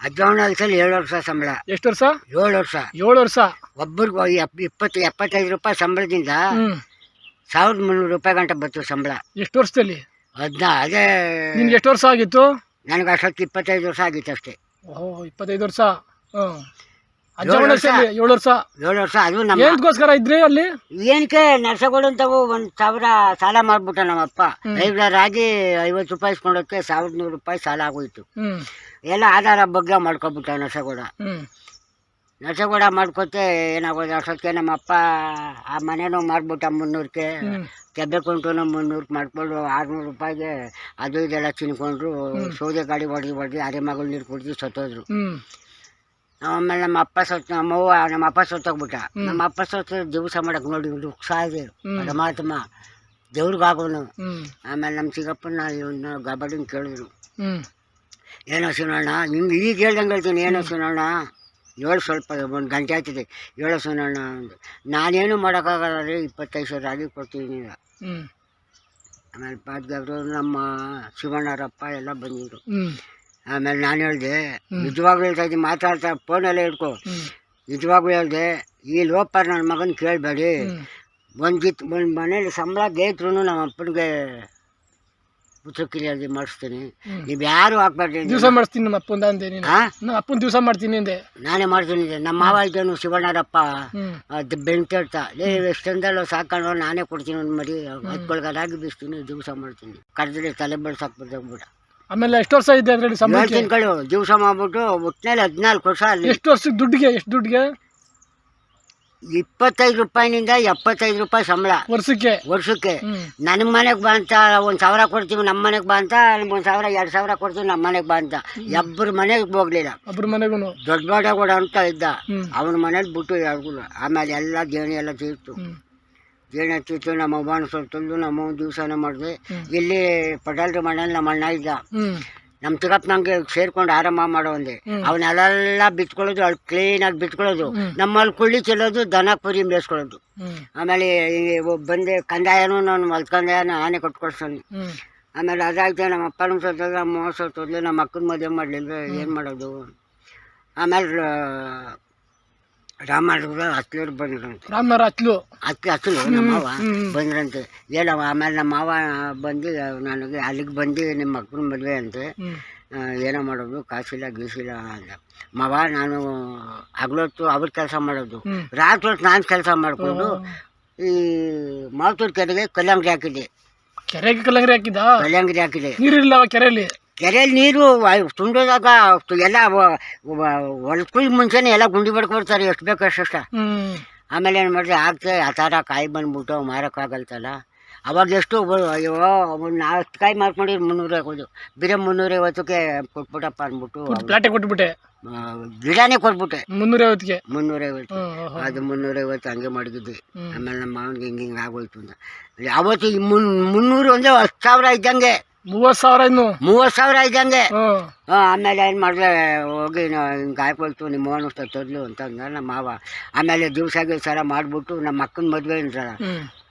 ಹದಿನೇಳು ವರ್ಷದಲ್ಲಿ ಏಳು ವರ್ಷ ಸಂಬಳ. ಎಷ್ಟು ವರ್ಷ? ಏಳು ವರ್ಷ. ಏಳು ವರ್ಷ. ಒಬ್ಬರಿಗೆ ಇಪ್ಪತ್ತು ಎಪ್ಪತ್ತೈದು ರೂಪಾಯಿ ಸಂಬಳದಿಂದ ಸಾವಿರದ ಮುನ್ನೂರು ರೂಪಾಯಿ ಗಂಟೆ ಬತ್ತು ಸಂಬಳ. ಎಷ್ಟು ವರ್ಷದಲ್ಲಿ? ಅದನ್ನ ಅದೇ ನಿನ್ಗೆ ಎಷ್ಟು ವರ್ಷ ಆಗಿತ್ತು? ನನಗೆ ಅಷ್ಟೊತ್ತು ಇಪ್ಪತ್ತೈದು ವರ್ಷ ಆಗಿತ್ತು ಅಷ್ಟೇ ಓಹೋ ಇಪ್ಪತ್ತೈದು ವರ್ಷ. ಹ್ಮ್. ಅಜ್ಜಮ್ಮನ ವಯಸ್ಸಲ್ಲಿ ಏಳು ವರ್ಷ. ಏಳು ವರ್ಷ ಅದು ನಮ್ಮ ಏನಕ್ಕೋಸ್ಕರ ಇದ್ರಿ ಅಲ್ಲಿ? ಏನಕ್ಕೆ ಒಂದ್ ಸಾವಿರ ಸಾಲ ಮಾಡ್ಬಿಟ್ಟ ನಮ್ಮಪ್ಪ. ಲೈಬ್ರರಿ ಆಗಿ ಐವತ್ತು ರೂಪಾಯಿ ಇಸ್ಕೊಂಡಕ್ಕೆ ಸಾವಿರದ ನೂರು ರೂಪಾಯಿ ಸಾಲ ಆಗೋಯ್ತು. ಹ್ಮ್. ಎಲ್ಲ ಆಧಾರ ಬಗ್ಗೆ ಮಾಡ್ಕೊಬಿಟ್ಟ ನರ್ಸಗೌಡ. ಹ್ಮ್. ನರ್ಸಗೌಡ ಮಾಡ್ಕೊತೆ ಏನಾಗೋದು ಅಷ್ಟೊತ್ತಿಗೆ ನಮ್ಮಪ್ಪ ಆ ಮನೆನೋ ಮಾರ್ಬಿಟ್ಟ ಮುನ್ನೂರಕ್ಕೆ ಕೆಬ್ಬೆ ಕೆಬ್ಬೆ ಕುಂಟುನ ಮುನ್ನೂರಕ್ಕೆ ಮಾಡ್ಕೊಂಡು ಆರುನೂರು ರೂಪಾಯಿಗೆ ಅದು ಇದೆಲ್ಲ ತಿನ್ಕೊಂಡ್ರು. ಸೌದೆ ಗಾಡಿ ಹೊಡೆದು ಹೊಡೆದು ಅರೆ ಮಗಳು ನೀರು ಕುಡಿದು ಸತ್ತೋದ್ರು. ಆಮೇಲೆ ನಮ್ಮ ಅಪ್ಪ ಸತ್ ನಮ್ಮವ್ವ ನಮ್ಮ ಅಪ್ಪ ಸತ್ತೋಗ್ಬಿಟ್ಟ. ನಮ್ಮ ಅಪ್ಪ ಸತ್ತ ದಿವಸ ಮಾಡಕ್ ನೋಡಿ ದುಃಖ ಇದೆ. ಪರಮಾತ್ಮ ದೇವ್ರಿಗಾಗೋನು ಆಮೇಲೆ ನಮ್ಮ ಚಿಕ್ಕಪ್ಪನ ಇವನ್ನ ಗಬಡಿನ ಕೇಳಿದ್ರು. ಏನೋ ಸುನೋಣ ನಿಮ್ಗೆ ಈಗ ಹೇಳ್ದಂಗೆ ಹೇಳ್ತೀನಿ ಏನೋ ಸುನೋಣ ಏಳು ಸ್ವಲ್ಪ ಒಂದು ಗಂಟೆ ಆಗ್ತಿದೆ ಏಳು ಸುನಣ್ಣ ನಾನೇನು ಮಾಡೋಕ್ಕಾಗಲ್ಲ ರೀ ಇಪ್ಪತ್ತೈದು ಸಾವಿರ ಆಗಿ ಕೊಡ್ತೀನಿ ಆಮೇಲೆ ಪಾದ್ಗವರು ನಮ್ಮ ಶಿವಣ್ಣರಪ್ಪ ಎಲ್ಲ ಬಂದಿದ್ರು. ಆಮೇಲೆ ನಾನು ಹೇಳಿದೆ ನಿಜವಾಗ್ಲೂ ಹೇಳ್ತಾ ಇದ್ದೀನಿ ಮಾತಾಡ್ತಾ ಫೋನಲ್ಲೇ ಹಿಡ್ಕೊ ನಿಜವಾಗ್ಲೂ ಹೇಳಿದೆ ಈ ಲೋಪರ್ ನನ್ನ ಮಗನ ಕೇಳಬೇಡಿ. ಒಂದು ಜಿತ್ ಒಂದು ಮನೇಲಿ ಸಂಬಳ ಬೇಕ್ರೂ ನಮ್ಮ ಅಪ್ಪನಿಗೆ ಪುತ್ರಕ್ರಿಯಾಗಿ ಮಾಡಿಸ್ತೀನಿ. ನೀವು ಯಾರು ಹಾಕ್ಬಾರ್ದು ದಿವಸ ಮಾಡಿಸ್ತೀನಿ ನಮ್ಮ ಅಪ್ಪಂದ ಅಂದೆ ನಮ್ಮ ಅಪ್ಪನ ದಿವಸ ಮಾಡ್ತೀನಿ ಅಂದೆ. ನಾನೇ ಮಾಡ್ತೀನಿ. ನಮ್ಮ ಮಾವ ಇದ್ದೇನು ಶಿವಣ್ಣರಪ್ಪ ಅದು ಬೆಂಕೇಳ್ತ ಏ ಎಷ್ಟೊಂದಲ್ಲ ಸಾಕೊಂಡು ನಾನೇ ಕೊಡ್ತೀನಿ ಒಂದು ಮರಿ. ಹತ್ಕೊಳ್ಗದಾಗಿ ಬೀಸ್ತೀನಿ ದಿವಸ ಮಾಡ್ತೀನಿ. ಕರೆದ್ರೆ ತಲೆ ಬೆಳ್ಸಾಕ್ ಬಿಟ್ಟ ಆಮೇಲೆ ಎಷ್ಟು ವರ್ಷ ಇದೆ ಅದರಲ್ಲಿ ಸಂಬಳ ಏಳು ತಿಂಗಳು ದಿವಸ ಮಾಡ್ಬಿಟ್ಟು ಒಟ್ಟಿನಲ್ಲಿ ಹದಿನಾಲ್ಕು ವರ್ಷ ಅಲ್ಲಿ. ಎಷ್ಟು ವರ್ಷಕ್ಕೆ ದುಡ್ಡಿಗೆ ಎಷ್ಟು ದುಡ್ಡಿಗೆ? ಇಪ್ಪತ್ತೈದು ರೂಪಾಯಿನಿಂದ ಎಪ್ಪತ್ತೈದು ರೂಪಾಯಿ ಸಂಬಳ. ವರ್ಷಕ್ಕೆ? ವರ್ಷಕ್ಕೆ. ನನ್ನ ಮನೆಗೆ ಬಾ ಅಂತ ಒಂದು ಸಾವಿರ ಕೊಡ್ತೀವಿ ನಮ್ಮ ಮನೆಗೆ ಬಾ ಅಂತ ಒಂದು ಸಾವಿರ ಎರಡು ಸಾವಿರ ಕೊಡ್ತೀವಿ ನಮ್ಮ ಮನೆಗೆ ಬಾ ಅಂತ. ಇಬ್ಬರು ಮನೆಗೆ ಹೋಗ್ಲಿಲ್ಲ. ಒಬ್ರ ಮನೆಗೂ ದೊಡ್ಡ ಬಾಡಗೌಡ ಅಂತ ಇದ್ದ. ಅವನ ಮನೇಲಿ ಬಿಟ್ಟು ಯಾರಿಗೂ ಆಮೇಲೆ ಎಲ್ಲ ದೇಣಿ ಎಲ್ಲ ತೀರ್ತು ತೀರ್ತು ನಮ್ಮ ಅವ್ವನ ಸ್ವಲ್ಪ ತಂದು ನಮ್ಮ ಅವ್ವನ ದಿವಸನೇ ಮಾಡಿದೆ. ಇಲ್ಲಿ ಪಟಾಲ್ರಿ ಮನೇಲಿ ನಮ್ಮ ಅಣ್ಣ ಇದ್ದ. ನಮ್ಮ ಚಿಕ್ಕಪ್ಪ ನಂಗೆ ಸೇರ್ಕೊಂಡು ಆರಾಮ ಮಾಡೋ ಒಂದೆ. ಅವನ್ನೆಲ್ಲ ಬಿತ್ಕೊಳ್ಳೋದು ಅಲ್ಲಿ ಕ್ಲೀನಾಗಿ ಬಿತ್ಕೊಳ್ಳೋದು. ನಮ್ಮಲ್ಲಿ ಕುಳ್ಳಿ ಚೆಲ್ಲೋದು ದನ ಕುರಿ ಮೇಯಿಸ್ಕೊಳ್ಳೋದು. ಆಮೇಲೆ ಬಂದೆ ಕಂದಾಯನೂ ನಾನು ಮಲ್ಕಂದಾಯನ ಆನೆ ಕೊಟ್ಕೊಳ್ಸೋನು ಆಮೇಲೆ ಅದಾಯ್ತು ನಮ್ಮ ಅಪ್ಪನೂ ಸತ್ತದ ನಮ್ಮ ಸತ್ತೋದ್ಲು ನಮ್ಮ ಅಕ್ಕನ ಮದುವೆ ಮಾಡಲಿಲ್ಲ ಏನು ಮಾಡೋದು? ಆಮೇಲೆ ರಾಮಣ್ಣ ಹತ್ತಲೂರು ಬಂದ್ರಂತೆ. ರಾಮನಗರ ಹತ್ಲು. ಹತ್ತಿ ಹತ್ತಲು ನಮ್ಮ ಮಾವ. ಬಂದ್ರಂತೆ. ಹೇಳವ ಆಮೇಲೆ ನಮ್ಮ ಮಾವ ಬಂದು ನನಗೆ ಅಲ್ಲಿಗೆ ಬಂದು ನಿಮ್ಮ ಅಕ್ಕನ ಮದುವೆ ಅಂತೆ. ಏನೋ ಮಾಡೋದು ಕಾಸಿಲ್ಲ ಗೀಸಿಲ್ಲ ಅಂತ ಮಾವ ನಾನು ಹಗಲೊತ್ತು ಅವ್ರ ಕೆಲಸ ಮಾಡೋದು. ರಾತ್ರಿ ಹೊತ್ತು ನಾನು ಕೆಲಸ ಮಾಡಿಕೊಂಡು ಈ ಮಾತೂರು ಕೆರೆಗೆ ಕಲ್ಲಂಗಡಿ ಹಾಕಿದೆ ಕೆರೆಗೆ ಕಲ್ಲಂಗಡಿ ಹಾಕಿದ ಕಲ್ಲಂಗಡಿ ಹಾಕಿದೆ ನೀರಿಲ್ಲ ಕೆರೆಯಲ್ಲಿ? ಕೆರೆಯಲ್ಲಿ ನೀರು ತುಂಬಿದಾಗ ತುಂಡೋದಾಗ ಎಲ್ಲ ಹೊಲಕ್ಕೂ ಮುಂಚೆನೆ ಎಲ್ಲ ಗುಂಡಿ ಬಡ್ಕೊಡ್ತಾರೆ ಎಷ್ಟು ಬೇಕು ಅಷ್ಟು ಆಮೇಲೆ ಏನು ಮಾಡಿದೆ ಆಗ್ತದೆ ಆ ಥರ ಕಾಯಿ ಬಂದ್ಬಿಟ್ಟು ಮಾರೋಕ್ಕಾಗಲ್ತಲ್ಲ ಅವಾಗ ಎಷ್ಟು ಅಯ್ಯೋ ಒಂದು ನಾಲ್ಕು ಕಾಯಿ ಮಾರ್ಕೊಂಡಿದ್ದು ಮುನ್ನೂರು ಐವತ್ತು ಬರೀ ಮುನ್ನೂರೈವತ್ತಕ್ಕೆ ಕೊಟ್ಬಿಟ್ಟಪ್ಪ ಅಂದ್ಬಿಟ್ಟು ಪ್ಲಾಟೆ ಕೊಟ್ಬಿಟ್ಟೆ? ಗಿಡನೇ ಕೊಟ್ಬಿಟ್ಟೆ. ಮುನ್ನೂರೈವತ್ತಿಗೆ ಮುನ್ನೂರೈವತ್ತು. ಅದು ಮುನ್ನೂರೈವತ್ತು ಹಂಗೆ ಮಾಡಿದ್ವಿ. ಆಮೇಲೆ ನಮ್ಮ ಮಾವನಿಗೆ ಹಿಂಗೆ ಹಿಂಗೆ ಆಗೋಯ್ತು ಅಂತ. ಯಾವತ್ತು ಈ ಮುನ್ ಮುನ್ನೂರು ಅಂದರೆ ಹತ್ತು ಸಾವಿರ ಇದ್ದಂಗೆ. ಮೂವತ್ ಸಾವಿರ ಇನ್ನು? ಮೂವತ್ತು ಸಾವಿರ ಹ್ಮ್ ಆಮೇಲೆ ಏನು ಮಾಡಿದೆ ಹೋಗಿ ಹಿಂಗೆ ಹಾಕೊಳ್ತು ನಿಮ್ಮ ಅವನು ತತ್ತದ್ಲು ಅಂತ ನಮ್ಮ ಮಾವ. ಆಮೇಲೆ ದಿವಸ ಸರ ಮಾಡಿಬಿಟ್ಟು ನಮ್ಮ ಅಕ್ಕನ ಮದುವೆ ಅಂತಾರ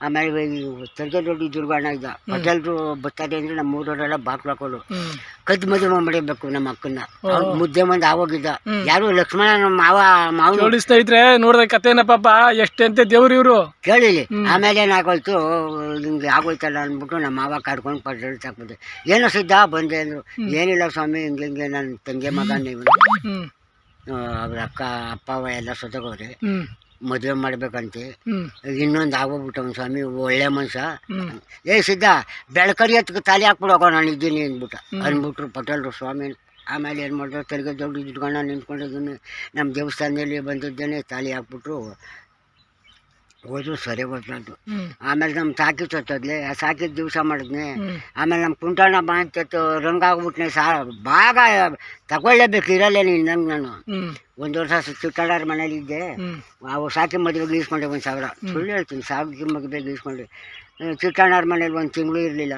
ಆಮೇಲೆ ತೆರಿಗೆ ದೊಡ್ಡ ದುರ್ಗಣ್ಣ ಇದ್ದ. ಹೋಟೆಲ್ರು ಬರ್ತಾರೆ ಅಂದರೆ ನಮ್ಮ ಊರವರೆಲ್ಲ ಬಾಕ್ಲು ಹಾಕೋದು. ಹ್ಮ್ ಕದ್ದು ಮದುವೆ ಮಾಡಬೇಕು ನಮ್ಮ ಅಕ್ಕನ ಅವ್ನ್ ಮುದ್ದೆ ಮಂದಿ ಆವಾಗಿದ್ದ ಯಾರು ಲಕ್ಷ್ಮಣ ನಮ್ಮ ಮಾವ ಮಾವನು ನೋಡಿ ಸ್ನೇಹಿತರೆ ನೋಡಿದ್ರೆ ಕಥೆನ ಪಾಪ ಎಷ್ಟಂತೆ ದೇವ್ರು ಇವ್ರು? ಕೇಳಿಲಿ. ಆಮೇಲೆ ಏನಾಗೋಯ್ತು ಹಿಂಗೆ ಆಗೋಯ್ತಲ್ಲ ಅಂದ್ಬಿಟ್ಟು ನಮ್ಮ ಮಾವ ಕರ್ಕೊಂಡು ಪಡ್ರಿ ಸಾಕ್ಬಿಟ್ಟೆ ಏನೋ ಸಿದ್ಧ ಬಂದೆ ಅಂದ್ರು. ಏನಿಲ್ಲ ಸ್ವಾಮಿ ಹಿಂಗೆ ಹಿಂಗೆ ನನ್ನ ತಂಗಿ ಮಗ ನೀವು. ಅವ್ರ ಅಕ್ಕ ಅಪ್ಪ ಅವ್ವ ಎಲ್ಲ ಸೊತಗೋರಿ ಮದುವೆ ಮಾಡ್ಬೇಕಂತೆ. ಇನ್ನೊಂದು ಆಗೋಗ್ಬಿಟ್ಟವನು ಸ್ವಾಮಿ ಒಳ್ಳೆ ಮನುಷ್ಯ. ಏ ಸಿದ್ಧ ಬೆಳಕರಿ ಹತ್ಗೆ ತಾಲಿ ಹಾಕ್ಬಿಡೋಕ ನಾನು ಇದ್ದೀನಿ ಅಂದ್ಬಿಟ್ಟ. ಅಂದ್ಬಿಟ್ರು ಪಟೇಲ್ರು ಸ್ವಾಮಿ. ಆಮೇಲೆ ಏನು ಮಾಡಿದ್ರು ತೆರಿಗೆ ದೊಡ್ಡ ಇಟ್ಕೊಂಡು ನಿಂತ್ಕೊಂಡಿದ್ದೀನಿ ನಮ್ಮ ದೇವಸ್ಥಾನದಲ್ಲಿ ಬಂದಿದ್ದೇನೆ ತಾಲಿ ಹಾಕ್ಬಿಟ್ರು. ಹೋದ್ರು ಸರಿ ಗೊತ್ತಾಯ್ತು ಆಮೇಲೆ ನಮ್ಮ ಸಾಕಿ ಸತ್ತದ್ಲೆ. ಆ ಸಾಕಿದ ದಿವಸ ಮಾಡಿದ್ನೆ. ಆಮೇಲೆ ನಮ್ಮ ಕುಂಟಣ್ಣ ಬಾ ಅಂತ ರಂಗ ಆಗ್ಬಿಟ್ನೆ ಸಾ ಭಾಗ ತಗೊಳ್ಳೇಬೇಕು ಇರಲ್ಲ ನಂಗೆ ನಾನು. ಒಂದು ವರ್ಷ ಚಿಕ್ಕಣ್ಣರ ಮನೇಲಿ ಇದ್ದೆ. ಹ್ಮ್. ಅವು ಸಾಕಿ ಮದುವೆಗೆ ಗೀಸ್ಕೊಂಡೆ ಒಂದು ಸಾವಿರ. ಸುಳ್ಳು ಹೇಳ್ತೀನಿ ಸಾಕಿ ಮದುವೆಗೆ ಗೀಸ್ಕೊಂಡೆ. ಚಿಕ್ಕಣ್ಣವ್ರ ಮನೇಲಿ ಒಂದು ತಿಂಗಳು ಇರಲಿಲ್ಲ.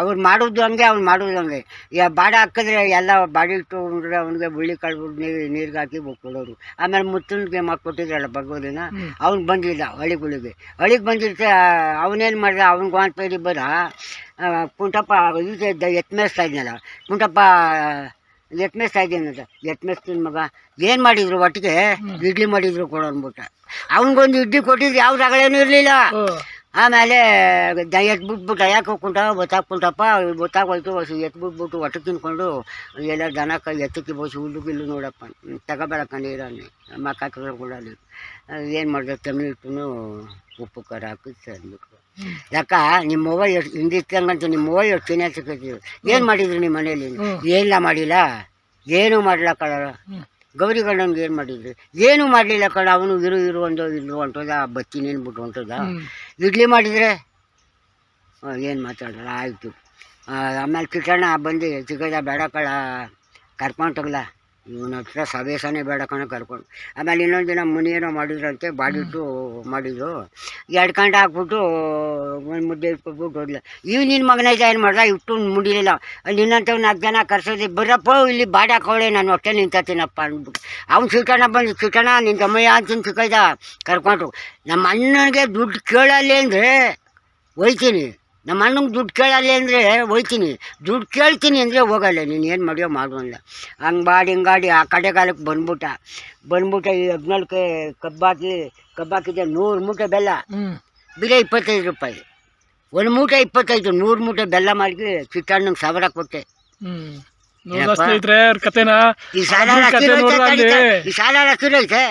ಅವ್ರು ಮಾಡೋದು ಹಂಗೆ ಅವ್ನು ಮಾಡೋದು ಹಂಗೆ. ಯಾ ಬಾಡ ಹಾಕಿದ್ರೆ ಎಲ್ಲ ಬಾಡಿ ಇಟ್ಟು ಉಂಡ್ರೆ ಅವ್ನಿಗೆ ಬಿಳಿ ಕಳ್ಬಿಟ್ಟು ನೀರು ನೀರಿಗೆ ಹಾಕಿ ಕೊಡೋರು ಆಮೇಲೆ ಮುತ್ತಿನ ಗೇಮ್ ಕೊಟ್ಟಿದ್ರಲ್ಲ ಭಗವದಿನ. ಅವ್ನು ಬಂದಿಲ್ಲ ಹಳಿಗಳಿಗೆ ಹಳಿಗೆ ಬಂದಿರ್ತೆ ಅವನೇನು ಮಾಡಿದ ಅವ್ನಿಗೆ ಗೋನ್ ಪೈರಿ ಬರ ಕುಂಟಪ್ಪ ಇದು ಈಗ ಎತ್ ಮೇಯಿಸ್ತಾ ಇದ್ನಲ್ಲ ಕುಂಟಪ್ಪ ಎತ್ಮೇಸ್ತಾ ಇದ್ದೀನಿ ಅಂತ ಮಗ ಏನು ಮಾಡಿದ್ರು ಒಟ್ಟಿಗೆ? ಇಡ್ಲಿ ಮಾಡಿದ್ರು ಕೊಡೋನ್ಬಿಟ್ಟ ಅಂದ್ಬಿಟ್ಟ. ಅವನಿಗೊಂದು ಇಡ್ಲಿ ಕೊಟ್ಟಿದ್ರು ಯಾವ ರಗಳೇನು ಇರಲಿಲ್ಲ. ಆಮೇಲೆ ಎತ್ಬಿಟ್ಬಿಟ್ಟು ಯಾಕೆ ಹೋಗ್ಕೊಂಡ ಗೊತ್ತಾಗ್ಕೊಂಡಪ್ಪ ಗೊತ್ತಾಗೋಯ್ತು ಎತ್ತಿ ಬಿಟ್ಬಿಟ್ಟು ಹೊಟ್ಟೆ ತಿನ್ಕೊಂಡು ಎಲ್ಲ ದನ ಕೈ ಎತ್ತಕ್ಕೆ ಬೋಸಿ ಹುಲ್ಲು ಗಿಲ್ಲು ನೋಡಪ್ಪ. ತಗೋಬೇಡಕ್ಕ ನೀರನ್ನು ಮಕ್ಕ ಕೊಡಲಿ ಏನು ಮಾಡಿದೆ? ತಮಿಳು ಉಪ್ಪು ಖಾರ ಹಾಕಿ ತಂದ್ಬಿಟ್ರು ಯಾಕ? ನಿಮ್ಮ ಮೊಬೈಲ್ ಎಷ್ಟು ಹಿಂದಿತ್ತಂಗಂತ ನಿಮ್ಮ ಮೊಬೈಲ್ ಎಷ್ಟು ತಿನ್ನ ಸಿಕ್ಕಿದ್ರು ಏನು ಮಾಡಿದ್ರು ನಿಮ್ಮ ಮನೇಲಿ. ಏನಿಲ್ಲ ಮಾಡಿಲ್ಲ. ಏನೂ ಹ್ಮ್. ಗೌರಿ ಗಂಡನ್ಗೆ ಏನು ಮಾಡಿದ್ರಿ ಏನು ಮಾಡಲಿಲ್ಲ ಕಣ ಅವನು ಇರು ಇರು ಒಂದು ಇರು ಹೊಂಟೋದ ಬತ್ತೀನಿ ಬಿಟ್ಟು ಹೊಂಟೋದ. ಇಡ್ಲಿ ಮಾಡಿದರೆ? ಏನು ಮಾತಾಡಲ್ಲ ಆಯಿತು. ಆಮೇಲೆ ಕಿಟ್ಟಣ್ಣ ಬಂದು ಸಿಗೋದ ಬೇಡ ಕಳ ಕರ್ಕೊಂಡು ತಗಲ ಇವನ ಹತ್ರ ಸವೇಸನೇ ಬೇಡ ಕಣ ಕರ್ಕೊಂಡು. ಆಮೇಲೆ ಇನ್ನೊಂದು ದಿನ ಮುನಿಯೇನೋ ಮಾಡಿದ್ರಂತೆ, ಬಾಡಿಟ್ಟು ಮಾಡಿದ್ರು ಎರಡು ಕಂಡು ಹಾಕ್ಬಿಟ್ಟು ಒಂದು ಮುದ್ದೆ ಇಟ್ಕೊಬಿಟ್ಟು ಹೋದ್ಲ. ಇವ್ ನಿನ್ನ ಮಗನ ಏನು ಮಾಡ್ದ, ಇಟ್ಟು ಮುಡಿಲಿಲ್ಲ. ನಿನ್ನಂಥವ್ ನಾಲ್ಕು ಜನ ಕರ್ಸೋದಿ, ಬರಪ್ಪ, ಇಲ್ಲಿ ಬಾಡಿ ಹಾಕೋಳೆ, ನಾನು ಹೊಟ್ಟೆ ನಿಂತತೀನಪ್ಪ ಅಂದ್ಬಿಟ್ಟು. ಅವ್ನು ಚಿಕ್ಕಣ್ಣ ಬಂದು ಚಿಕ್ಕಣ್ಣ ನಿನ್ನ ತಮ್ಮಯ್ಯ ಅಂತ ಚಿಕ್ಕಯ್ದ ಕರ್ಕೊಂಡ್ರು. ನಮ್ಮ ಅಣ್ಣನಿಗೆ ದುಡ್ಡು ಕೇಳಲ್ಲಿ ಅಂದರೆ ಹೋಯ್ತೀನಿ. ನಮ್ಮ ಅಣ್ಣಂಗೆ ದುಡ್ಡು ಕೇಳಲ್ಲ ಅಂದರೆ ಹೋಯ್ತೀನಿ. ದುಡ್ಡು ಕೇಳ್ತೀನಿ ಅಂದರೆ ಹೋಗಲ್ಲ. ನೀನು ಏನು ಮಾಡ್ಯೋ ಮಾಡು ಅಂದ ಹಂಗೆ ಬಾಡಿ ಹಿಂಗಾಡಿ ಆ ಕಡೆಗಾಲಕ್ಕೆ ಬಂದ್ಬಿಟ್ಟ. ಬಂದ್ಬಿಟ್ಟ ಈ ಹದಿನಾಲ್ಕು ಕಬ್ಬಾಕಿ ಕಬ್ಬಾಕಿದೆ ನೂರು ಮೂಟೆ ಬೆಲ್ಲ. ಬಿರೆ ಇಪ್ಪತ್ತೈದು ರೂಪಾಯಿ. ಒಂದು ಮೂಟೆ ಇಪ್ಪತ್ತೈದು ನೂರು ಮೂಟೆ ಬೆಲ್ಲ ಮಾಡಿ ಚಿಕ್ಕಣ್ಣಂಗೆ ಸಾವಿರ ಕೊಟ್ಟೆ. ಈ ಸಾಲ ಈ ಸಾಲ ಕಿರೈತೆ